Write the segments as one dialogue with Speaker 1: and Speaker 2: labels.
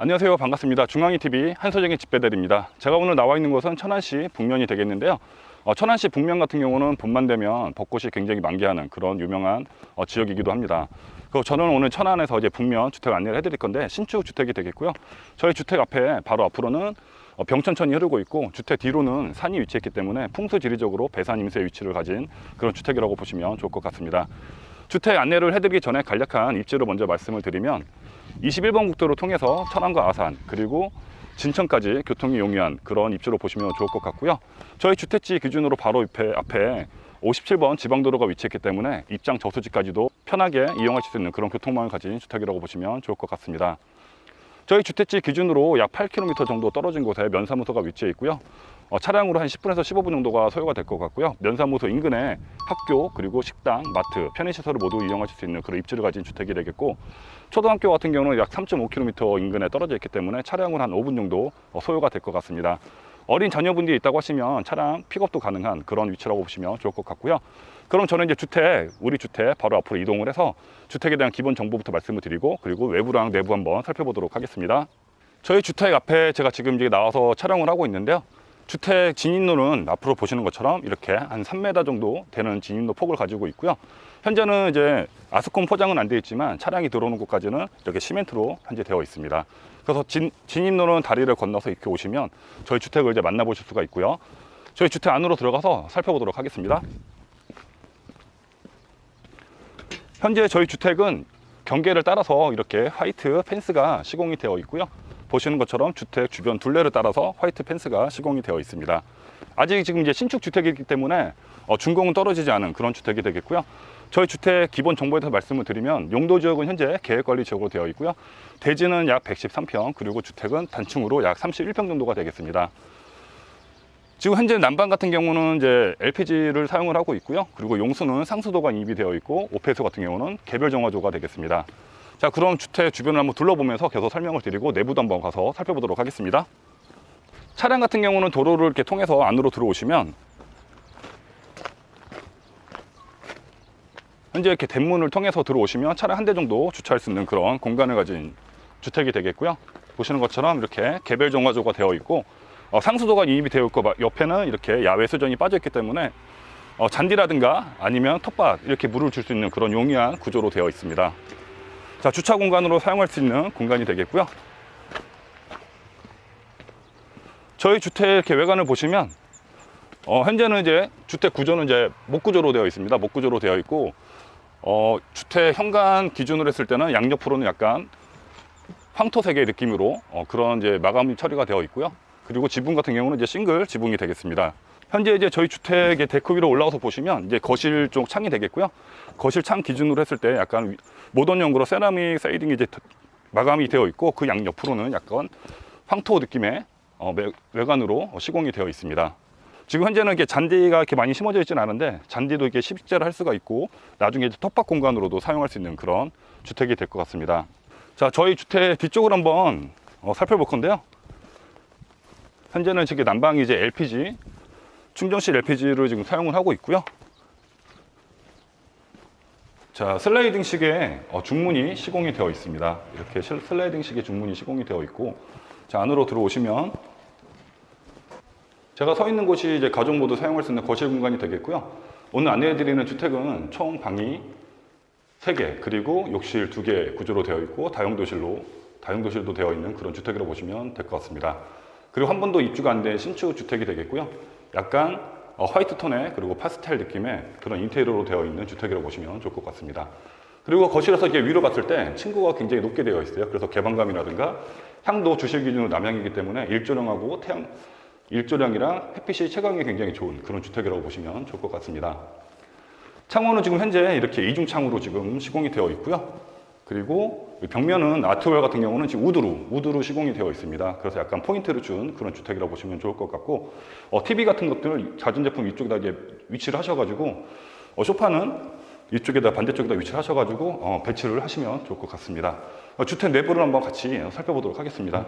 Speaker 1: 안녕하세요. 반갑습니다. 중앙이TV 한서정의 집배달입니다. 제가 오늘 나와 있는 곳은 천안시 북면이 되겠는데요. 어, 천안시 북면 같은 경우는 봄만 되면 벚꽃이 굉장히 만개하는 그런 유명한 어, 지역이기도 합니다. 그 저는 오늘 천안에서 이제 북면 주택 안내를 해드릴 건데 신축 주택이 되겠고요. 저희 주택 앞에 바로 앞으로는 어, 병천천이 흐르고 있고 주택 뒤로는 산이 위치했기 때문에 풍수 지리적으로 배산 임수의 위치를 가진 그런 주택이라고 보시면 좋을 것 같습니다. 주택 안내를 해드리기 전에 간략한 입지를 먼저 말씀을 드리면 21번 국도를 통해서 천안과 아산 그리고 진천까지 교통이 용이한 그런 입지로 보시면 좋을 것 같고요. 저희 주택지 기준으로 바로 옆에 앞에 57번 지방도로가 위치했기 때문에 입장 저수지까지도 편하게 이용하실 수 있는 그런 교통망을 가진 주택이라고 보시면 좋을 것 같습니다. 저희 주택지 기준으로 약 8km 정도 떨어진 곳에 면사무소가 위치해 있고요. 어, 차량으로 한 10분에서 15분 정도가 소요가 될 것 같고요. 면사무소 인근에 학교 그리고 식당, 마트, 편의시설을 모두 이용하실 수 있는 그런 입지를 가진 주택이 되겠고 초등학교 같은 경우는 약 3.5km 인근에 떨어져 있기 때문에 차량으로 한 5분 정도 어, 소요가 될 것 같습니다. 어린 자녀분들이 있다고 하시면 차량 픽업도 가능한 그런 위치라고 보시면 좋을 것 같고요. 그럼 저는 이제 주택, 우리 주택 바로 앞으로 이동을 해서 주택에 대한 기본 정보부터 말씀을 드리고 그리고 외부랑 내부 한번 살펴보도록 하겠습니다. 저희 주택 앞에 제가 지금 이제 나와서 촬영을 하고 있는데요. 주택 진입로는 앞으로 보시는 것처럼 이렇게 한 3m 정도 되는 진입로 폭을 가지고 있고요. 현재는 이제 아스콘 포장은 안 되어 있지만 차량이 들어오는 곳까지는 이렇게 시멘트로 현재 되어 있습니다. 그래서 진, 진입로는 다리를 건너서 이렇게 오시면 저희 주택을 이제 만나보실 수가 있고요. 저희 주택 안으로 들어가서 살펴보도록 하겠습니다. 현재 저희 주택은 경계를 따라서 이렇게 화이트 펜스가 시공이 되어 있고요. 보시는 것처럼 주택 주변 둘레를 따라서 화이트 펜스가 시공이 되어 있습니다. 아직 지금 이제 신축 주택이기 때문에 어, 준공은 떨어지지 않은 그런 주택이 되겠고요. 저희 주택 기본 정보에 대해서 말씀을 드리면 용도 지역은 현재 계획관리 지역으로 되어 있고요. 대지는 약 113평 그리고 주택은 단층으로 약 31평 정도가 되겠습니다. 지금 현재 난방 같은 경우는 이제 LPG를 사용을 하고 있고요. 그리고 용수는 상수도가 인입이 되어 있고 오페소 같은 경우는 개별 정화조가 되겠습니다. 자, 그럼 주택 주변을 한번 둘러보면서 계속 설명을 드리고 내부도 한번 가서 살펴보도록 하겠습니다. 차량 같은 경우는 도로를 이렇게 통해서 안으로 들어오시면 현재 이렇게 대문을 통해서 들어오시면 차량 한 대 정도 주차할 수 있는 그런 공간을 가진 주택이 되겠고요. 보시는 것처럼 이렇게 개별 정화조가 되어 있고 어, 상수도가 이입이 되어 있고 마- 옆에는 이렇게 야외 수전이 빠져 있기 때문에 어, 잔디라든가 아니면 텃밭 이렇게 물을 줄 수 있는 그런 용이한 구조로 되어 있습니다. 자, 주차 공간으로 사용할 수 있는 공간이 되겠고요. 저희 주택 외관을 보시면 어, 현재는 이제 주택 구조는 이제 목구조로 되어 있습니다. 목구조로 되어 있고 어, 주택 현관 기준으로 했을 때는 양옆으로는 약간 황토색의 느낌으로 어, 그런 이제 마감 처리가 되어 있고요. 그리고 지붕 같은 경우는 이제 싱글 지붕이 되겠습니다. 현재 이제 저희 주택의 데크 위로 올라가서 보시면 이제 거실 쪽 창이 되겠고요. 거실 창 기준으로 했을 때 약간 위- 모던형으로 세라믹 사이딩이 이제 드- 마감이 되어 있고 그 양 옆으로는 약간 황토 느낌의 어, 외- 외관으로 시공이 되어 있습니다. 지금 현재는 이렇게 잔디가 이렇게 많이 심어져 있지는 않은데 잔디도 이렇게 식재를 할 수가 있고 나중에 텃밭 공간으로도 사용할 수 있는 그런 주택이 될 것 같습니다. 자, 저희 주택 뒤쪽을 한번 어, 살펴볼 건데요. 현재는 지금 난방이 이제 LPG 충전실 LPG를 지금 사용을 하고 있고요. 자, 슬라이딩 식의 어, 중문이 시공이 되어 있습니다. 이렇게 실- 슬라이딩 식의 중문이 시공이 되어 있고, 자, 안으로 들어오시면 제가 서 있는 곳이 이제 가족 모두 사용할 수 있는 거실 공간이 되겠고요. 오늘 안내해드리는 주택은 총 방이 3개, 그리고 욕실 2개 구조로 되어 있고, 다용도실로, 다용도실도 되어 있는 그런 주택이라고 보시면 될 것 같습니다. 그리고 한 번도 입주가 안 된 신축 주택이 되겠고요. 약간 어, 화이트 톤의 그리고 파스텔 느낌의 그런 인테리어로 되어 있는 주택이라고 보시면 좋을 것 같습니다. 그리고 거실에서 이렇게 위로 봤을 때 층고가 굉장히 높게 되어 있어요. 그래서 개방감이라든가 향도 주실 기준으로 남향이기 때문에 일조량하고 태양, 일조량이랑 햇빛이 채광이 굉장히 좋은 그런 주택이라고 보시면 좋을 것 같습니다. 창호는 지금 현재 이렇게 이중창으로 지금 시공이 되어 있고요. 그리고 벽면은 아트월 같은 경우는 지금 우드로, 우드로 시공이 되어 있습니다. 그래서 약간 포인트를 준 그런 주택이라고 보시면 좋을 것 같고, 어, TV 같은 것들을 가전제품 이쪽에다 이제 위치를 하셔가지고, 어, 소파는 이쪽에다 반대쪽에다 위치를 하셔가지고, 어, 배치를 하시면 좋을 것 같습니다. 어, 주택 내부를 한번 같이 살펴보도록 하겠습니다.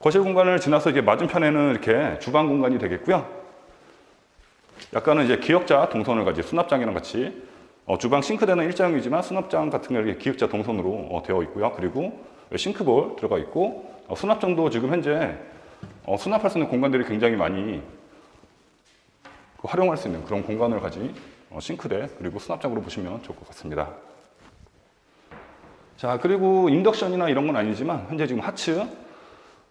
Speaker 1: 거실 공간을 지나서 이게 맞은편에는 이렇게 주방 공간이 되겠고요. 약간은 이제 기역자 동선을 가지 수납장이랑 같이 어, 주방 싱크대는 일자형이지만 수납장 같은 게 기역자 동선으로 어, 되어 있고요. 그리고 싱크볼 들어가 있고 어, 수납장도 지금 현재 어, 수납할 수 있는 공간들이 굉장히 많이 그 활용할 수 있는 그런 공간을 가진 어, 싱크대 그리고 수납장으로 보시면 좋을 것 같습니다. 자 그리고 인덕션이나 이런 건 아니지만 현재 지금 하츠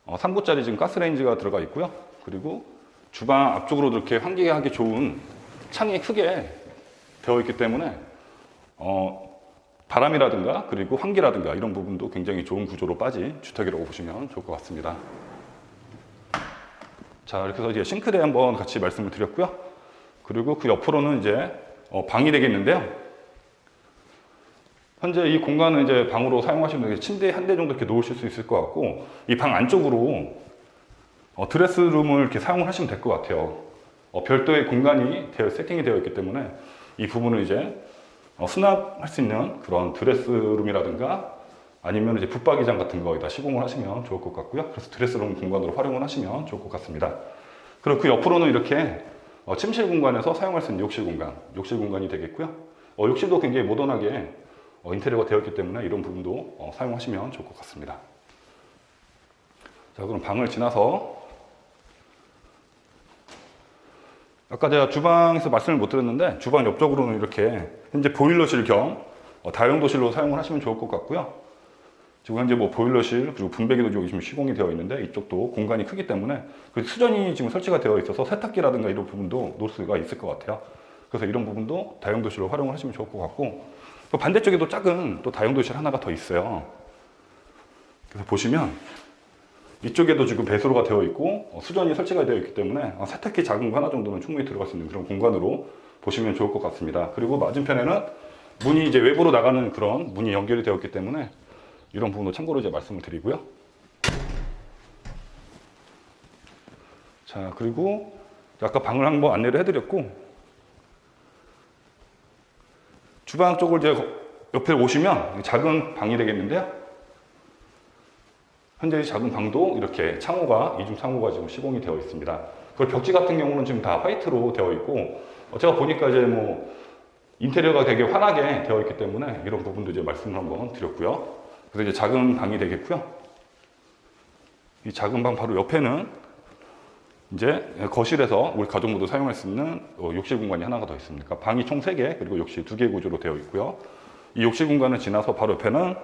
Speaker 1: 어, 3구짜리 지금 가스레인지가 들어가 있고요. 그리고 주방 앞쪽으로도 이렇게 환기하기 좋은 창이 크게 되어 있기 때문에 어, 바람이라든가 그리고 환기라든가 이런 부분도 굉장히 좋은 구조로 빠진 주택이라고 보시면 좋을 것 같습니다. 자 이렇게 해서 이제 싱크대 한번 같이 말씀을 드렸고요. 그리고 그 옆으로는 이제 어, 방이 되겠는데요. 현재 이 공간은 이제 방으로 사용하시면 침대 한 대 정도 이렇게 놓으실 수 있을 것 같고 이 방 안쪽으로 어, 드레스룸을 이렇게 사용하시면 될 것 같아요. 어, 별도의 공간이 되어, 세팅이 되어 있기 때문에 이 부분을 이제 어, 수납할 수 있는 그런 드레스룸이라든가 아니면 이제 붙박이장 같은 거에다 시공을 하시면 좋을 것 같고요. 그래서 드레스룸 공간으로 활용을 하시면 좋을 것 같습니다. 그리고 그 옆으로는 이렇게 어, 침실 공간에서 사용할 수 있는 욕실 공간, 욕실 공간이 되겠고요. 어, 욕실도 굉장히 모던하게 어, 인테리어가 되어 있기 때문에 이런 부분도 어, 사용하시면 좋을 것 같습니다. 자, 그럼 방을 지나서 아까 제가 주방에서 말씀을 못 드렸는데 주방 옆쪽으로는 이렇게 현재 보일러실 겸 어, 다용도실로 사용을 하시면 좋을 것 같고요. 지금 현재 뭐 보일러실 그리고 분배기도 지금 시공이 되어 있는데 이쪽도 공간이 크기 때문에 그 수전이 지금 설치가 되어 있어서 세탁기라든가 이런 부분도 놓을 수가 있을 것 같아요. 그래서 이런 부분도 다용도실로 활용을 하시면 좋을 것 같고 또 반대쪽에도 작은 또 다용 도실 하나가 더 있어요. 그래서 보시면 이쪽에도 지금 배수로가 되어 있고 어, 수전이 설치가 되어 있기 때문에 어, 세탁기 작은 거 하나 정도는 충분히 들어갈 수 있는 그런 공간으로 보시면 좋을 것 같습니다. 그리고 맞은편에는 문이 이제 외부로 나가는 그런 문이 연결이 되어 있기 때문에 이런 부분도 참고로 이제 말씀을 드리고요. 자, 그리고 아까 방을 한번 안내를 해드렸고 주방 쪽을 이제 옆에 오시면 작은 방이 되겠는데요. 현재 이 작은 방도 이렇게 창호가 이중 창호가 지금 시공이 되어 있습니다. 그 벽지 같은 경우는 지금 다 화이트로 되어 있고 어, 제가 보니까 이제 뭐 인테리어가 되게 환하게 되어 있기 때문에 이런 부분도 이제 말씀을 한번 드렸고요. 그래서 이제 작은 방이 되겠고요. 이 작은 방 바로 옆에는 이제 거실에서 우리 가족 모두 사용할 수 있는 어, 욕실 공간이 하나가 더 있습니다. 방이 총 3개 그리고 욕실 2개 구조로 되어 있고요. 이 욕실 공간을 지나서 바로 옆에는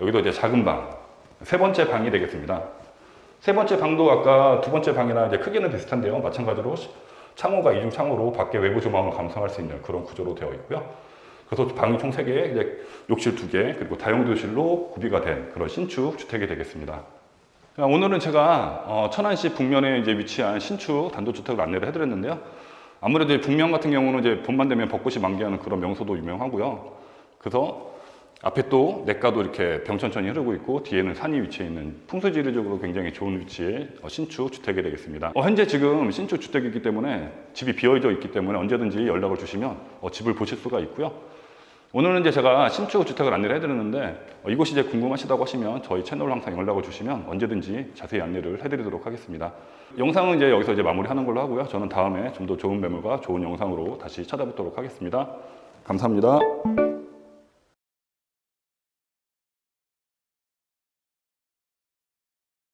Speaker 1: 여기도 이제 작은 방, 세 번째 방이 되겠습니다. 세 번째 방도 아까 두 번째 방이랑 이제 크기는 비슷한데요. 마찬가지로 창호가 이중 창호로 밖에 외부 조망을 감상할 수 있는 그런 구조로 되어 있고요. 그래서 방이 총 3개, 이제 욕실 2개, 그리고 다용도실로 구비가 된 그런 신축 주택이 되겠습니다. 자, 오늘은 제가 어, 천안시 북면에 이제 위치한 신축 단독주택을 안내를 해드렸는데요. 아무래도 이 북면 같은 경우는 이제 봄만 되면 벚꽃이 만개하는 그런 명소도 유명하고요. 그래서 앞에 또 냇가도 이렇게 병천천이 흐르고 있고 뒤에는 산이 위치해 있는 풍수지리적으로 굉장히 좋은 위치의 어, 신축 주택이 되겠습니다. 어, 현재 지금 신축 주택이기 때문에 집이 비어져 있기 때문에 언제든지 연락을 주시면 어, 집을 보실 수가 있고요. 오늘은 이제 제가 신축 주택을 안내를 해드렸는데 어, 이곳이 이제 궁금하시다고 하시면 저희 채널로 항상 연락을 주시면 언제든지 자세히 안내를 해드리도록 하겠습니다. 영상은 이제 여기서 이제 마무리하는 걸로 하고요. 저는 다음에 좀 더 좋은 매물과 좋은 영상으로 다시 찾아뵙도록 하겠습니다. 감사합니다.